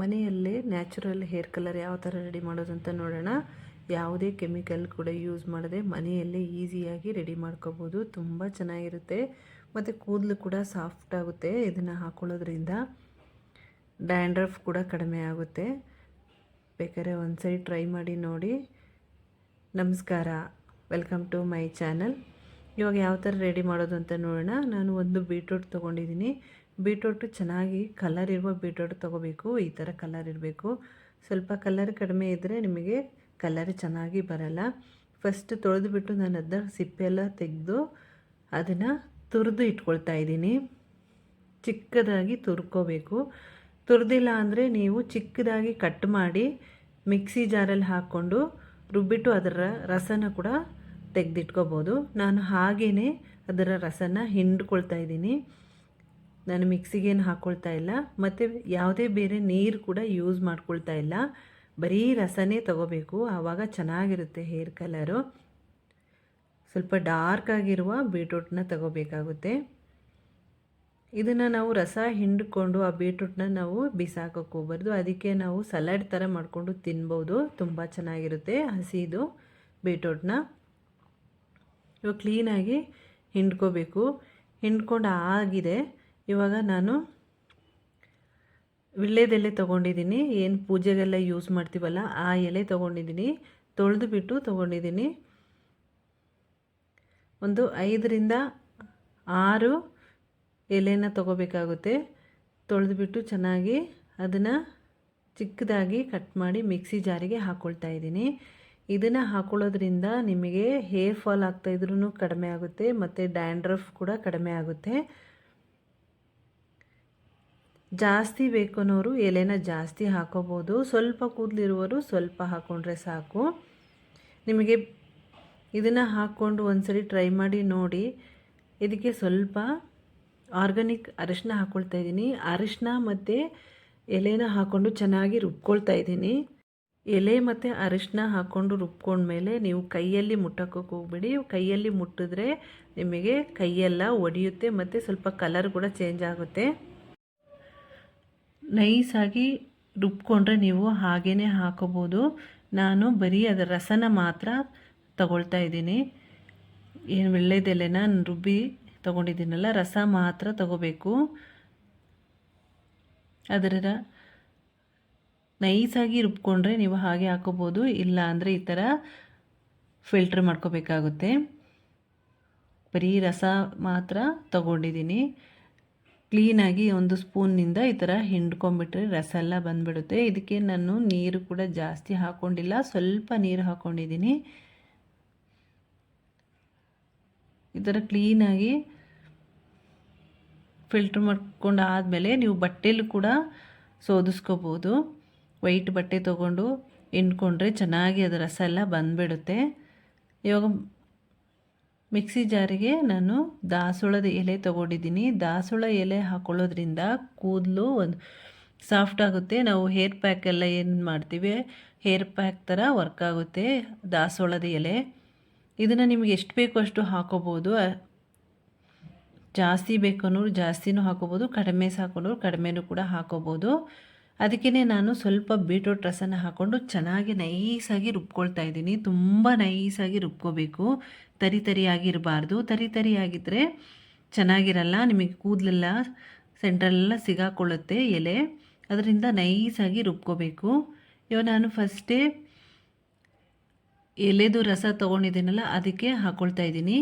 ಮನೆಯಲ್ಲೇ natural hair colour ಯಾವ ಥರ ರೆಡಿ ಮಾಡೋದಂತ ನೋಡೋಣ. ಯಾವುದೇ ಕೆಮಿಕಲ್ ಕೂಡ ಯೂಸ್ ಮಾಡದೆ ಮನೆಯಲ್ಲೇ ಈಸಿಯಾಗಿ ರೆಡಿ ಮಾಡ್ಕೋಬೋದು. ತುಂಬ ಚೆನ್ನಾಗಿರುತ್ತೆ. ಮತ್ತು ಕೂದಲು ಕೂಡ ಸಾಫ್ಟ್ ಆಗುತ್ತೆ ಇದನ್ನು ಹಾಕೊಳ್ಳೋದ್ರಿಂದ. ಡ್ಯಾಂಡ್ರಫ್ ಕೂಡ ಕಡಿಮೆ ಆಗುತ್ತೆ. ಬೇಕಾದ್ರೆ ಒಂದು ಸರಿ ಟ್ರೈ ಮಾಡಿ ನೋಡಿ. ನಮಸ್ಕಾರ. ವೆಲ್ಕಮ್ ಟು ಮೈ ಚಾನಲ್ ಇವಾಗ ಯಾವ ಥರ ರೆಡಿ ಮಾಡೋದು ಅಂತ ನೋಡೋಣ. ನಾನು ಒಂದು ಬೀಟ್ರೂಟ್ ತೊಗೊಂಡಿದ್ದೀನಿ. ಬೀಟ್ರೂಟು ಚೆನ್ನಾಗಿ ಕಲರ್ ಇರುವ ಬೀಟ್ರೂಟ್ ತೊಗೋಬೇಕು, ಈ ಥರ ಕಲರ್ ಇರಬೇಕು. ಸ್ವಲ್ಪ ಕಲರ್ ಕಡಿಮೆ ಇದ್ದರೆ ನಿಮಗೆ ಕಲರ್ ಚೆನ್ನಾಗಿ ಬರಲ್ಲ. ಫಸ್ಟ್ ತೊಳೆದುಬಿಟ್ಟು ನಾನು ಅದನ್ನ ಸಿಪ್ಪೆಲ್ಲ ತೆಗೆದು ಅದನ್ನು ತುರಿದು ಇಟ್ಕೊಳ್ತಾ ಇದ್ದೀನಿ. ಚಿಕ್ಕದಾಗಿ ತುರ್ಕೋಬೇಕು. ತುರಿದಿಲ್ಲ ಅಂದರೆ ನೀವು ಚಿಕ್ಕದಾಗಿ ಕಟ್ ಮಾಡಿ ಮಿಕ್ಸಿ ಜಾರಲ್ಲಿ ಹಾಕ್ಕೊಂಡು ರುಬ್ಬಿಟ್ಟು ಅದರ ರಸನ ಕೂಡ ತೆಗೆದಿಟ್ಕೋಬೋದು. ನಾನು ಹಾಗೇ ಅದರ ರಸನ ಹಿಂಡ್ಕೊಳ್ತಾ ಇದ್ದೀನಿ. ನಾನು ಮಿಕ್ಸಿಗೇನು ಹಾಕ್ಕೊಳ್ತಾ ಇಲ್ಲ. ಮತ್ತು ಯಾವುದೇ ಬೇರೆ ನೀರು ಕೂಡ ಯೂಸ್ ಮಾಡ್ಕೊಳ್ತಾ ಇಲ್ಲ. ಬರೀ ರಸನೇ ತಗೋಬೇಕು. ಆವಾಗ ಚೆನ್ನಾಗಿರುತ್ತೆ ಹೇರ್ ಕಲರು. ಸ್ವಲ್ಪ ಡಾರ್ಕ್ ಆಗಿರುವ ಬೀಟ್ರೂಟ್ನ ತಗೋಬೇಕಾಗುತ್ತೆ. ಇದನ್ನು ನಾವು ರಸ ಹಿಂಡ್ಕೊಂಡು ಆ ಬೀಟ್ರೂಟ್ನ ನಾವು ಬಿಸಾಕೋಕ್ಕೆ ಅದಕ್ಕೆ ನಾವು ಸಲಾಡ್ ಥರ ಮಾಡಿಕೊಂಡು ತಿನ್ಬೋದು. ತುಂಬ ಚೆನ್ನಾಗಿರುತ್ತೆ ಹಸಿದು ಬೀಟ್ರೂಟ್ನ ಇವಾಗ ಕ್ಲೀನಾಗಿ ಹಿಂಡ್ಕೋಬೇಕು. ಹಿಂಡ್ಕೊಂಡು ಆಗಿದೆ. ಇವಾಗ ನಾನು ವಿಳ್ಳೆದೆಲೆ ತೊಗೊಂಡಿದ್ದೀನಿ. ಏನು ಪೂಜೆಗೆಲ್ಲ ಯೂಸ್ ಮಾಡ್ತೀವಲ್ಲ ಆ ಎಲೆ ತೊಗೊಂಡಿದ್ದೀನಿ. ತೊಳೆದು ಬಿಟ್ಟು ತೊಗೊಂಡಿದ್ದೀನಿ. ಒಂದು ಐದರಿಂದ ಆರು ಎಲೆನ ತೊಗೋಬೇಕಾಗುತ್ತೆ. ತೊಳೆದುಬಿಟ್ಟು ಚೆನ್ನಾಗಿ ಅದನ್ನು ಚಿಕ್ಕದಾಗಿ ಕಟ್ ಮಾಡಿ ಮಿಕ್ಸಿ ಜಾರಿಗೆ ಹಾಕ್ಕೊಳ್ತಾ ಇದ್ದೀನಿ. ಇದನ್ನು ಹಾಕೊಳ್ಳೋದ್ರಿಂದ ನಿಮಗೆ ಹೇರ್ ಫಾಲ್ ಆಗ್ತಾಯಿದ್ರೂ ಕಡಿಮೆ ಆಗುತ್ತೆ, ಮತ್ತು ಡ್ಯಾಂಡ್ರಫ್ ಕೂಡ ಕಡಿಮೆ ಆಗುತ್ತೆ. ಜಾಸ್ತಿ ಬೇಕು ಅನ್ನೋರು ಎಲೆನ ಜಾಸ್ತಿ ಹಾಕೋಬೋದು. ಸ್ವಲ್ಪ ಕೂದಲಿರುವರು ಸ್ವಲ್ಪ ಹಾಕ್ಕೊಂಡ್ರೆ ಸಾಕು. ನಿಮಗೆ ಇದನ್ನು ಹಾಕ್ಕೊಂಡು ಒಂದ್ಸರಿ ಟ್ರೈ ಮಾಡಿ ನೋಡಿ. ಇದಕ್ಕೆ ಸ್ವಲ್ಪ ಆರ್ಗಾನಿಕ್ ಅರಿಶಿನ ಹಾಕ್ಕೊಳ್ತಾ ಇದ್ದೀನಿ. ಅರಿಶಿನ ಮತ್ತು ಎಲೆನ ಹಾಕ್ಕೊಂಡು ಚೆನ್ನಾಗಿ ರುಬ್ಕೊಳ್ತಾ ಇದ್ದೀನಿ. ಎಲೆ ಮತ್ತು ಅರಿಶಿನ ಹಾಕ್ಕೊಂಡು ರುಬ್ಕೊಂಡ್ಮೇಲೆ ನೀವು ಕೈಯಲ್ಲಿ ಮುಟ್ಟೋಕ್ಕೆ ಹೋಗ್ಬೇಡಿ. ಕೈಯಲ್ಲಿ ಮುಟ್ಟಿದ್ರೆ ನಿಮಗೆ ಕೈಯೆಲ್ಲ ಒಡೆಯುತ್ತೆ ಮತ್ತು ಸ್ವಲ್ಪ ಕಲರ್ ಕೂಡ ಚೇಂಜ್ ಆಗುತ್ತೆ. ನೈಸಾಗಿ ರುಬ್ಕೊಂಡ್ರೆ ನೀವು ಹಾಗೇ ಹಾಕೋಬೋದು. ನಾನು ಬರೀ ಅದರ ರಸನ ಮಾತ್ರ ತಗೊಳ್ತಾ ಇದ್ದೀನಿ. ಏನು ಒಳ್ಳೆಯದೆಲೆನ ರುಬ್ಬಿ ತೊಗೊಂಡಿದ್ದೀನಲ್ಲ, ರಸ ಮಾತ್ರ ತಗೋಬೇಕು. ಅದರ ನೈಸಾಗಿ ರುಬ್ಕೊಂಡ್ರೆ ನೀವು ಹಾಗೆ ಹಾಕೋಬೋದು, ಇಲ್ಲ ಅಂದರೆ ಈ ಥರ ಫಿಲ್ಟ್ರ್ ಮಾಡ್ಕೋಬೇಕಾಗುತ್ತೆ. ಬರೀ ರಸ ಮಾತ್ರ ತಗೊಂಡಿದ್ದೀನಿ. ಕ್ಲೀನಾಗಿ ಒಂದು ಸ್ಪೂನ್ನಿಂದ ಈ ಥರ ಹಿಂಡ್ಕೊಂಡ್ಬಿಟ್ರೆ ರಸ ಎಲ್ಲ ಬಂದುಬಿಡುತ್ತೆ. ಇದಕ್ಕೆ ನಾನು ನೀರು ಕೂಡ ಜಾಸ್ತಿ ಹಾಕ್ಕೊಂಡಿಲ್ಲ ಸ್ವಲ್ಪ ನೀರು ಹಾಕ್ಕೊಂಡಿದ್ದೀನಿ ಈ ಥರ ಕ್ಲೀನಾಗಿ ಫಿಲ್ಟ್ರ್ ಮಾಡ್ಕೊಂಡು ಆದಮೇಲೆ ನೀವು ಬಟ್ಟೆಲೂ ಕೂಡ ಸೋದಿಸ್ಕೋಬೋದು. ವೈಟ್ ಬಟ್ಟೆ ತೊಗೊಂಡು ಹಿಂಡ್ಕೊಂಡ್ರೆ ಚೆನ್ನಾಗಿ ಅದು ರಸ ಎಲ್ಲ ಬಂದುಬಿಡುತ್ತೆ. ಇವಾಗ ಮಿಕ್ಸಿ ಜಾರಿಗೆ ನಾನು ದಾಸುಳದ ಎಲೆ ತಗೊಂಡಿದ್ದೀನಿ. ದಾಸುಳ ಎಲೆ ಹಾಕೊಳ್ಳೋದ್ರಿಂದ ಕೂದಲು ಒಂದು ಸಾಫ್ಟ್ ಆಗುತ್ತೆ. ನಾವು ಹೇರ್ ಪ್ಯಾಕ್ ಎಲ್ಲ ಏನು ಮಾಡ್ತೀವಿ? ಹೇರ್ ಪ್ಯಾಕ್ ಥರ ವರ್ಕ್ ಆಗುತ್ತೆ ದಾಸುಳದ ಎಲೆ. ಇದನ್ನು ನಿಮಗೆ ಎಷ್ಟು ಬೇಕೋ ಅಷ್ಟು ಹಾಕೋಬೋದು. ಜಾಸ್ತಿ ಬೇಕು ಅನ್ನೋರು ಜಾಸ್ತಿನೂ ಹಾಕೋಬೋದು. ಕಡಿಮೆ ಸಾಕೊಂಡ್ರು ಕಡಿಮೆನೂ ಕೂಡ ಹಾಕೋಬೋದು. ಅದಕ್ಕೇ ನಾನು ಸ್ವಲ್ಪ ಬೀಟ್ರೂಟ್ ರಸನ ಹಾಕ್ಕೊಂಡು ಚೆನ್ನಾಗಿ ನೈಸಾಗಿ ರುಬ್ಕೊಳ್ತಾ ಇದ್ದೀನಿ. ತುಂಬ ನೈಸಾಗಿ ರುಬ್ಕೋಬೇಕು. ತರಿ ತರಿಯಾಗಿರಬಾರ್ದು. ತರಿ ತರಿಯಾಗಿದ್ದರೆ ಚೆನ್ನಾಗಿರಲ್ಲ. ನಿಮಗೆ ಕೂದಲೆಲ್ಲ ಸೆಂಟ್ರಲ್ಲೆಲ್ಲ ಸಿಗಾಕೊಳ್ಳುತ್ತೆ ಎಲೆ. ಅದರಿಂದ ನೈಸಾಗಿ ರುಬ್ಕೋಬೇಕು. ಇವಾಗ ನಾನು ಫಸ್ಟೇ ಎಲೆದು ರಸ ತೊಗೊಂಡಿದ್ದೀನಲ್ಲ, ಅದಕ್ಕೆ ಹಾಕ್ಕೊಳ್ತಾ ಇದ್ದೀನಿ.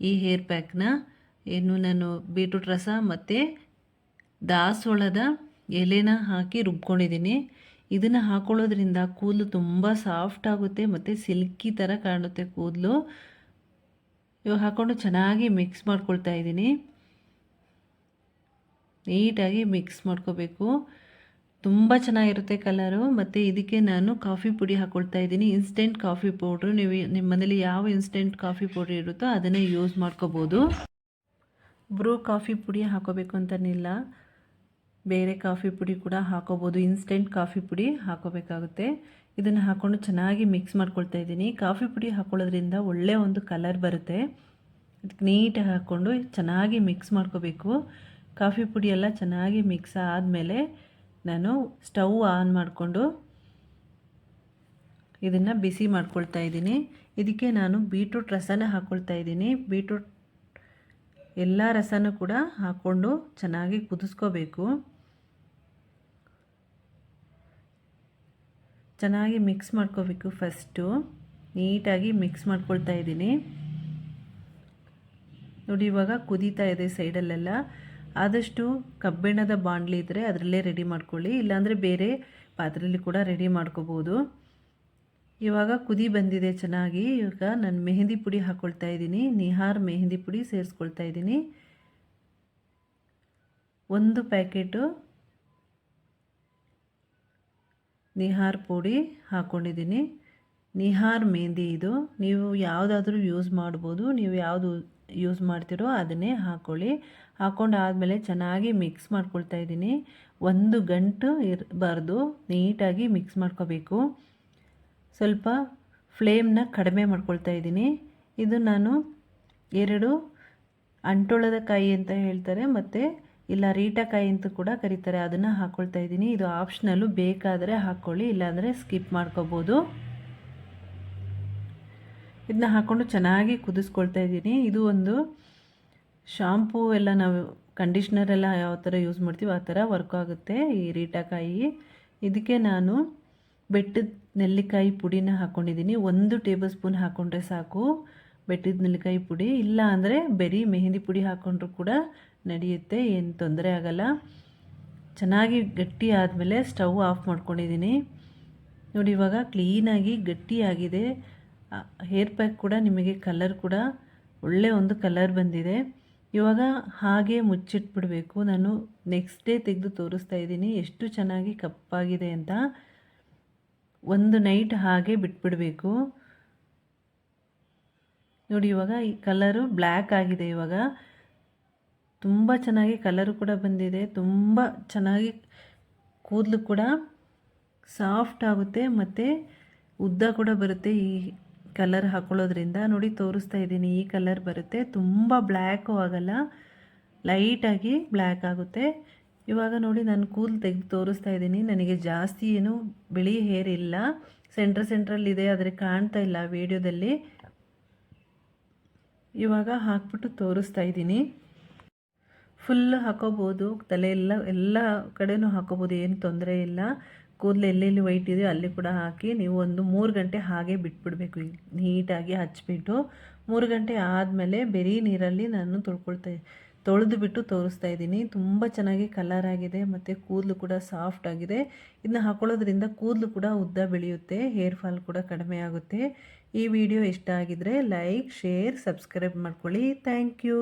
ಈ ಹೇರ್ ಪ್ಯಾಕ್ನ. ಏನು ನಾನು ಬೀಟ್ರೂಟ್ ರಸ ಮತ್ತು ದಾಸವಾಳದ ಎಲೆನ ಹಾಕಿ ರುಬ್ಕೊಂಡಿದ್ದೀನಿ. ಇದನ್ನು ಹಾಕೊಳ್ಳೋದ್ರಿಂದ ಕೂದಲು ತುಂಬ ಸಾಫ್ಟ್ ಆಗುತ್ತೆ ಮತ್ತು ಸಿಲ್ಕಿ ಥರ ಕಾಣುತ್ತೆ ಕೂದಲು. ಇವಾಗ ಹಾಕ್ಕೊಂಡು ಚೆನ್ನಾಗಿ ಮಿಕ್ಸ್ ಮಾಡ್ಕೊಳ್ತಾ ಇದ್ದೀನಿ. ನೀಟಾಗಿ ಮಿಕ್ಸ್ ಮಾಡ್ಕೋಬೇಕು. ತುಂಬ ಚೆನ್ನಾಗಿರುತ್ತೆ ಕಲರು ಮತ್ತು ಇದಕ್ಕೆ ನಾನು ಕಾಫಿ ಪುಡಿ ಹಾಕ್ಕೊಳ್ತಾ ಇದ್ದೀನಿ. ಇನ್ಸ್ಟೆಂಟ್ ಕಾಫಿ ಪೌಡ್ರು ನೀವು ನಿಮ್ಮ ಮನೇಲಿ ಯಾವ ಇನ್ಸ್ಟೆಂಟ್ ಕಾಫಿ ಪೌಡ್ರ್ ಇರುತ್ತೋ ಅದನ್ನೇ ಯೂಸ್ ಮಾಡ್ಕೋಬೋದು. ಬ್ರೂ ಕಾಫಿ ಪುಡಿ ಹಾಕೋಬೇಕು ಅಂತನಿಲ್ಲ. ಬೇರೆ ಕಾಫಿ ಪುಡಿ ಕೂಡ ಹಾಕೋಬೋದು ಇನ್ಸ್ಟೆಂಟ್ ಕಾಫಿ ಪುಡಿ ಹಾಕೋಬೇಕಾಗುತ್ತೆ. ಇದನ್ನು ಹಾಕ್ಕೊಂಡು ಚೆನ್ನಾಗಿ ಮಿಕ್ಸ್ ಮಾಡ್ಕೊಳ್ತಾ ಇದ್ದೀನಿ. ಕಾಫಿ ಪುಡಿ ಹಾಕ್ಕೊಳ್ಳೋದ್ರಿಂದ ಒಳ್ಳೆಯ ಒಂದು ಕಲರ್ ಬರುತ್ತೆ. ಅದಕ್ಕೆ ನೀಟಾಗಿ ಹಾಕ್ಕೊಂಡು ಚೆನ್ನಾಗಿ ಮಿಕ್ಸ್ ಮಾಡ್ಕೋಬೇಕು. ಕಾಫಿ ಪುಡಿ ಎಲ್ಲ ಚೆನ್ನಾಗಿ ಮಿಕ್ಸ್ ಆದಮೇಲೆ ನಾನು ಸ್ಟವ್ ಆನ್ ಮಾಡಿಕೊಂಡು ಇದನ್ನು ಬಿಸಿ ಮಾಡ್ಕೊಳ್ತಾ ಇದ್ದೀನಿ. ಇದಕ್ಕೆ ನಾನು ಬೀಟ್ರೂಟ್ ರಸನ ಹಾಕ್ಕೊಳ್ತಾ ಇದ್ದೀನಿ. ಬೀಟ್ರೂಟ್ ಎಲ್ಲ ರಸನೂ ಕೂಡ ಹಾಕ್ಕೊಂಡು ಚೆನ್ನಾಗಿ ಕುದಿಸ್ಕೋಬೇಕು. ಚೆನ್ನಾಗಿ ಮಿಕ್ಸ್ ಮಾಡ್ಕೋಬೇಕು ಫಸ್ಟು. ನೀಟಾಗಿ ಮಿಕ್ಸ್ ಮಾಡ್ಕೊಳ್ತಾ ಇದ್ದೀನಿ. ನೋಡಿ, ಇವಾಗ ಕುದೀತಾ ಇದೆ ಸೈಡಲ್ಲೆಲ್ಲ. ಆದಷ್ಟು ಕಬ್ಬಿಣದ ಬಾಣಲಿ ಇದ್ದರೆ ಅದರಲ್ಲೇ ರೆಡಿ ಮಾಡ್ಕೊಳ್ಳಿ. ಇಲ್ಲಾಂದರೆ ಬೇರೆ ಪಾತ್ರೆಯಲ್ಲಿ ಕೂಡ ರೆಡಿ ಮಾಡ್ಕೋಬೋದು. ಇವಾಗ ಕುದಿ ಬಂದಿದೆ ಚೆನ್ನಾಗಿ. ಇವಾಗ ನಾನು ಮೆಹಂದಿ ಪುಡಿ ಹಾಕ್ಕೊಳ್ತಾ ಇದ್ದೀನಿ. ನಿಹಾರ್ ಮೆಹಂದಿ ಪುಡಿ ಸೇರಿಸ್ಕೊಳ್ತಾ ಇದ್ದೀನಿ. ಒಂದು ಪ್ಯಾಕೆಟು ನಿಹಾರ್ ಪುಡಿ ಹಾಕ್ಕೊಂಡಿದ್ದೀನಿ ನಿಹಾರ್ ಮೆಹಂದಿ ಇದು. ನೀವು ಯಾವುದಾದ್ರೂ ಯೂಸ್ ಮಾಡ್ಬೋದು. ನೀವು ಯಾವುದು ಯೂಸ್ ಮಾಡ್ತೀರೋ ಅದನ್ನೇ ಹಾಕ್ಕೊಳ್ಳಿ ಹಾಕ್ಕೊಂಡು ಆದಮೇಲೆ ಚೆನ್ನಾಗಿ ಮಿಕ್ಸ್ ಮಾಡ್ಕೊಳ್ತಾ ಇದ್ದೀನಿ. ಒಂದು ಗಂಟು ಇರಬಾರ್ದು. ನೀಟಾಗಿ ಮಿಕ್ಸ್ ಮಾಡ್ಕೋಬೇಕು. ಸ್ವಲ್ಪ ಫ್ಲೇಮ್ನ ಕಡಿಮೆ ಮಾಡ್ಕೊಳ್ತಾ ಇದ್ದೀನಿ. ಇದು ನಾನು ಎರಡು ಅಂಟೊಳದ ಕಾಯಿ ಅಂತ ಹೇಳ್ತಾರೆ. ಮತ್ತು ಇಲ್ಲ ರೀಟಕಾಯಿ ಅಂತ ಕೂಡ ಕರೀತಾರೆ. ಅದನ್ನು ಹಾಕ್ಕೊಳ್ತಾ ಇದ್ದೀನಿ. ಇದು ಆಪ್ಷನಲ್ಲು ಬೇಕಾದರೆ ಹಾಕ್ಕೊಳ್ಳಿ ಇಲ್ಲಾಂದರೆ ಸ್ಕಿಪ್ ಮಾಡ್ಕೋಬೋದು. ಇದನ್ನ ಹಾಕ್ಕೊಂಡು ಚೆನ್ನಾಗಿ ಕುದಿಸ್ಕೊಳ್ತಾ ಇದ್ದೀನಿ. ಇದು ಒಂದು ಶಾಂಪೂ ಎಲ್ಲ ನಾವು ಕಂಡೀಷ್ನರ್ ಎಲ್ಲ ಯಾವ ಥರ ಯೂಸ್ ಮಾಡ್ತೀವಿ ಆ ಥರ ವರ್ಕ್ ಆಗುತ್ತೆ ಈ ರೀಟಾಕಾಯಿ ಇದಕ್ಕೆ ನಾನು ಬೆಟ್ಟದ ನೆಲ್ಲಿಕಾಯಿ ಪುಡಿನ ಹಾಕ್ಕೊಂಡಿದ್ದೀನಿ ಒಂದು ಟೇಬಲ್ ಸ್ಪೂನ್ ಹಾಕ್ಕೊಂಡ್ರೆ ಸಾಕು. ಬೆಟ್ಟದ ನೆಲ್ಲಿಕಾಯಿ ಪುಡಿ, ಇಲ್ಲ ಅಂದರೆ ಬರೀ ಮೆಹಂದಿ ಪುಡಿ ಹಾಕ್ಕೊಂಡ್ರು ಕೂಡ ನಡೆಯುತ್ತೆ, ಏನು ತೊಂದರೆ ಆಗಲ್ಲ. ಚೆನ್ನಾಗಿ ಗಟ್ಟಿ ಆದಮೇಲೆ ಸ್ಟವ್ ಆಫ್ ಮಾಡ್ಕೊಂಡಿದ್ದೀನಿ. ನೋಡಿ, ಇವಾಗ ಕ್ಲೀನಾಗಿ ಗಟ್ಟಿಯಾಗಿದೆ ಹೇರ್ ಪ್ಯಾಕ್ ಕೂಡ ನಿಮಗೆ ಕಲರ್ ಕೂಡ ಒಳ್ಳೆ ಒಂದು ಕಲರ್ ಬಂದಿದೆ. ಇವಾಗ ಹಾಗೆ ಮುಚ್ಚಿಟ್ಬಿಡಬೇಕು. ನಾನು ನೆಕ್ಸ್ಟ್ ಡೇ ತೆಗೆದು ತೋರಿಸ್ತಾ ಇದ್ದೀನಿ. ಎಷ್ಟು ಚೆನ್ನಾಗಿ ಕಪ್ಪಾಗಿದೆ ಅಂತ. ಒಂದು ನೈಟ್ ಹಾಗೆ ಬಿಟ್ಬಿಡಬೇಕು. ನೋಡಿ, ಇವಾಗ ಈ ಕಲರು ಬ್ಲ್ಯಾಕ್ ಆಗಿದೆ ಇವಾಗ. ತುಂಬ ಚೆನ್ನಾಗಿ ಕಲರು ಕೂಡ ಬಂದಿದೆ. ತುಂಬ ಚೆನ್ನಾಗಿ ಕೂದಲು ಕೂಡ ಸಾಫ್ಟ್ ಆಗುತ್ತೆ ಮತ್ತು ಉದ್ದ ಕೂಡ ಬರುತ್ತೆ ಈ ಕಲರ್ ಹಾಕೊಳ್ಳೋದ್ರಿಂದ. ನೋಡಿ, ತೋರಿಸ್ತಾ ಇದ್ದೀನಿ, ಈ ಕಲರ್ ಬರುತ್ತೆ. ತುಂಬ ಬ್ಲ್ಯಾಕು ಆಗಲ್ಲ, ಲೈಟಾಗಿ ಬ್ಲ್ಯಾಕ್ ಆಗುತ್ತೆ. ಇವಾಗ ನೋಡಿ, ನಾನು ಕೂದಲು ತೆಗೆದು ತೋರಿಸ್ತಾ ಇದ್ದೀನಿ. ನನಗೆ ಜಾಸ್ತಿ ಏನು ಬಿಳಿ ಹೇರ್ ಇಲ್ಲ. ಸೆಂಟ್ರ್ ಸೆಂಟ್ರಲ್ಲಿದೆ, ಆದರೆ ಕಾಣ್ತಾ ಇಲ್ಲ ವೀಡಿಯೋದಲ್ಲಿ. ಇವಾಗ ಹಾಕ್ಬಿಟ್ಟು ತೋರಿಸ್ತಾ ಇದ್ದೀನಿ. ಫುಲ್ ಹಾಕೋಬೋದು, ತಲೆ ಎಲ್ಲ ಎಲ್ಲ ಕಡೆನೂ ಹಾಕೋಬೋದು, ಏನು ತೊಂದರೆ ಇಲ್ಲ. ಕೂದಲು ಎಲ್ಲೆಲ್ಲಿ ವೈಟ್ ಇದೆಯೋ ಅಲ್ಲಿ ಕೂಡ ಹಾಕಿ, ನೀವು ಒಂದು ಮೂರು ಗಂಟೆ ಹಾಗೆ ಬಿಟ್ಬಿಡಬೇಕು. ನೀಟಾಗಿ ಹಚ್ಬಿಟ್ಟು ಮೂರು ಗಂಟೆ ಆದಮೇಲೆ ಬೆರಿ ನೀರಲ್ಲಿ ನಾನು ತೊಳ್ಕೊಳ್ತಾ ತೊಳೆದು ಬಿಟ್ಟು ತೋರಿಸ್ತಾ ಇದ್ದೀನಿ. ತುಂಬ ಚೆನ್ನಾಗಿ ಕಲರ್ ಆಗಿದೆ, ಮತ್ತು ಕೂದಲು ಕೂಡ ಸಾಫ್ಟ್ ಆಗಿದೆ. ಇದನ್ನ ಹಾಕೊಳ್ಳೋದ್ರಿಂದ ಕೂದಲು ಕೂಡ ಉದ್ದ ಬೆಳೆಯುತ್ತೆ ಹೇರ್ ಫಾಲ್ ಕೂಡ ಕಡಿಮೆ ಆಗುತ್ತೆ. ಈ ವಿಡಿಯೋ ಇಷ್ಟ ಆಗಿದ್ರೆ ಲೈಕ್ ಶೇರ್ ಸಬ್ಸ್ಕ್ರೈಬ್ ಮಾಡ್ಕೊಳ್ಳಿ. Thank you.